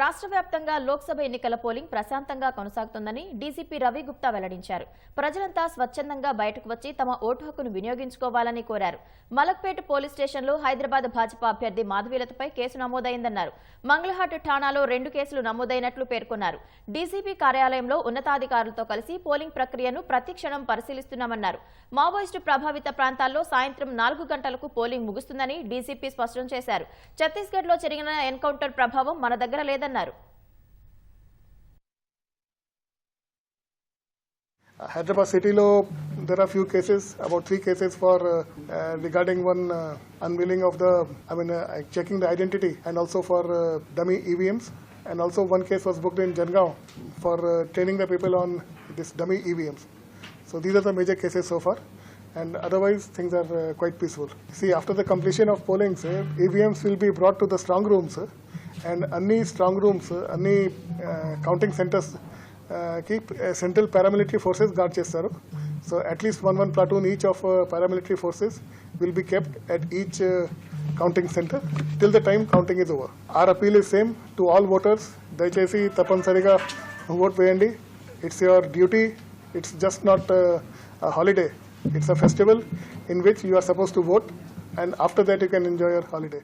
రాష్ట్ర వ్యాప్తంగా లోక్సభ ఎన్నికల పోలింగ్ ప్రశాంతంగా కొనసాగుతోందని డీజీపీ రవి గుప్తా వెల్లడించారు. ప్రజలంతా స్వచ్ఛందంగా బయటకు వచ్చి తమ ఓటు హక్కును వినియోగించుకోవాలని కోరారు. మలక్పేట పోలీస్ స్టేషన్లో హైదరాబాద్ భాజపా అభ్యర్థి మాధవీలతపై కేసు నమోదైందన్నారు. మంగళహాట్ ఠాణాలో రెండు కేసులు నమోదైనట్లు పేర్కొన్నారు. డీజీపీ కార్యాలయంలో ఉన్నతాధికారులతో కలిసి పోలింగ్ ప్రక్రియను ప్రతిక్షణం పరిశీలిస్తున్నామన్నారు. మావోయిస్టు ప్రభావిత ప్రాంతాల్లో సాయంత్రం నాలుగు గంటలకు పోలింగ్ ముగుస్తుందని డీజీపీ స్పష్టం చేశారు. ఛత్తీస్గఢ్లో జరిగిన ఎన్కౌంటర్ ప్రభావం మన దగ్గర లేదన్నారు Hyderabad city lo there are few cases about three cases for uh, uh, regarding one uh, unveiling of the I mean uh, checking the identity and also for uh, dummy EVMs and also one case was booked in Jangaon for uh, training the people on this dummy EVMs. So these are the major cases so far. And otherwise, things are uh, quite peaceful. See, after the completion of polling, sir, EVMs will be brought to the strong rooms, sir, and any strong rooms, sir, any uh, counting centers keep uh, central paramilitary forces guard చేస్తారు so at least one one platoon each of paramilitary forces will be kept at each uh, counting center till the time counting is over. Our appeal is same to all voters. దయచేసి తప్పనిసరిగా vote వేయండి it's your duty it's just not holiday it's a festival in which you are suppose to vote and after that you can enjoy your holiday.